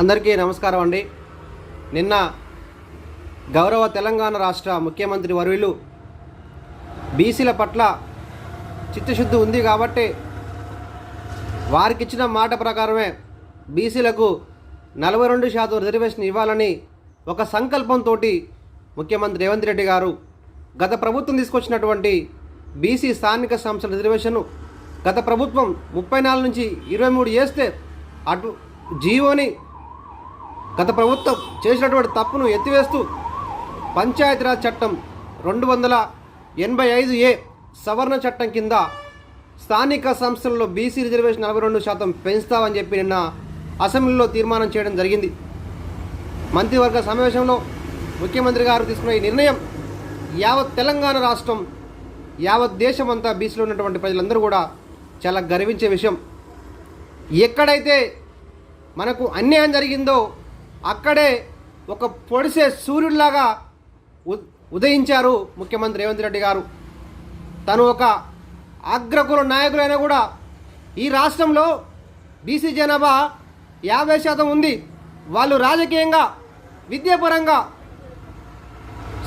అందరికీ నమస్కారం అండి. నిన్న గౌరవ తెలంగాణ రాష్ట్ర ముఖ్యమంత్రి వర్యులు బీసీల పట్ల చిత్తశుద్ధి ఉంది కాబట్టి వారికి ఇచ్చిన మాట ప్రకారమే బీసీలకు నలభై రెండు శాతం రిజర్వేషన్ ఇవ్వాలని ఒక సంకల్పంతో ముఖ్యమంత్రి రేవంత్ రెడ్డి గారు గత ప్రభుత్వం తీసుకొచ్చినటువంటి బీసీ స్థానిక సంస్థల రిజర్వేషన్ను గత ప్రభుత్వం ముప్పై నాలుగు నుంచి ఇరవై మూడు చేస్తే అటు జీవోని గత ప్రభుత్వం చేసినటువంటి తప్పును ఎత్తివేస్తూ పంచాయతీరాజ్ చట్టం రెండు వందల ఎనభై ఐదు ఏ సవరణ చట్టం కింద స్థానిక సంస్థల్లో బీసీ రిజర్వేషన్ నలభై రెండు శాతం పెంచుతామని చెప్పి నిన్న అసెంబ్లీలో తీర్మానం చేయడం జరిగింది. మంత్రివర్గ సమావేశంలో ముఖ్యమంత్రి గారు తీసుకున్న ఈ నిర్ణయం యావత్ తెలంగాణ రాష్ట్రం యావత్ దేశం అంతా బీసీలో ఉన్నటువంటి ప్రజలందరూ కూడా చాలా గర్వించే విషయం. ఎక్కడైతే మనకు అన్యాయం జరిగిందో అక్కడే ఒక పొడిసే సూర్యుడిలాగా ఉదయించారు ముఖ్యమంత్రి రేవంత్ రెడ్డి గారు. తను ఒక అగ్రకుల నాయకులైనా కూడా ఈ రాష్ట్రంలో బీసీ జనాభా యాభై శాతం ఉంది. వాళ్ళు రాజకీయంగా విద్యాపరంగా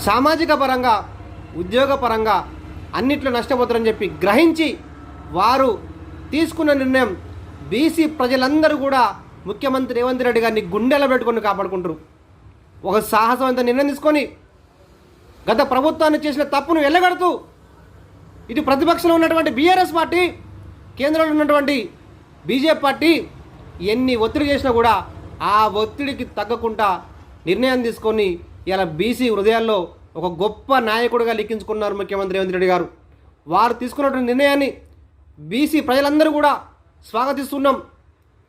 సామాజిక పరంగా ఉద్యోగపరంగా అన్నిట్లో నష్టపోతారని చెప్పి గ్రహించి వారు తీసుకున్న నిర్ణయం బీసీ ప్రజలందరూ కూడా ముఖ్యమంత్రి రేవంత్ రెడ్డి గారిని గుండెలో పెట్టుకొని కాపాడుకుంటారు. ఒక సాహసవంత నిర్ణయం తీసుకొని గత ప్రభుత్వాన్ని చేసిన తప్పును వెళ్ళగడుతూ ఇటు ప్రతిపక్షంలో ఉన్నటువంటి బీఆర్ఎస్ పార్టీ కేంద్రంలో ఉన్నటువంటి బీజేపీ పార్టీ ఎన్ని ఒత్తిడి చేసినా కూడా ఆ ఒత్తిడికి తగ్గకుండా నిర్ణయం తీసుకొని ఇలా బీసీ హృదయాల్లో ఒక గొప్ప నాయకుడిగా లిఖించుకున్నారు ముఖ్యమంత్రి రేవంత్ రెడ్డి గారు. వారు తీసుకున్నటువంటి నిర్ణయాన్ని బీసీ ప్రజలందరూ కూడా స్వాగతిస్తున్నాం.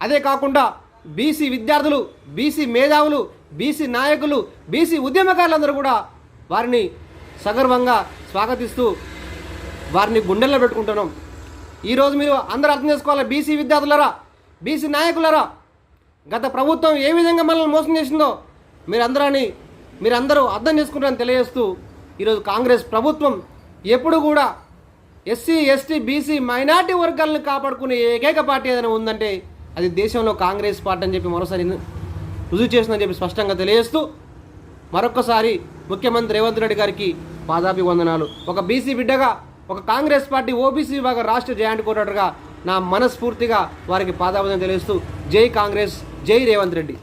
అదే కాకుండా బీసీ విద్యార్థులు బీసీ మేధావులు బీసీ నాయకులు బీసీ ఉద్యమకారులందరూ కూడా వారిని సగర్వంగా స్వాగతిస్తూ వారిని గుండెల్లో పెట్టుకుంటున్నాం. ఈరోజు మీరు అందరూ అర్థం చేసుకోవాలి బీసీ విద్యార్థులరా బీసీ నాయకులరా? గత ప్రభుత్వం ఏ విధంగా మనల్ని మోసం చేసిందో మీరందరని మీరందరూ అర్థం చేసుకుంటారని తెలియజేస్తూ ఈరోజు కాంగ్రెస్ ప్రభుత్వం ఎప్పుడు కూడా ఎస్సీ ఎస్టీ బీసీ మైనార్టీ వర్గాలను కాపాడుకునే ఏకైక పార్టీ ఏదైనా ఉందంటే అది దేశంలో కాంగ్రెస్ పార్టీ అని చెప్పి మరోసారి రుజువు చేసిందని చెప్పి స్పష్టంగా తెలియజేస్తూ మరొకసారి ముఖ్యమంత్రి రేవంత్ రెడ్డి గారికి పాదాభివందనాలు ఒక బీసీ బిడ్డగా ఒక కాంగ్రెస్ పార్టీ ఓబీసీ విభాగ రాష్ట్ర జాయింట్ కోటర్గా నా మనస్ఫూర్తిగా వారికి పాదాభివందనం తెలియజేస్తూ జై కాంగ్రెస్ జై రేవంత్ రెడ్డి.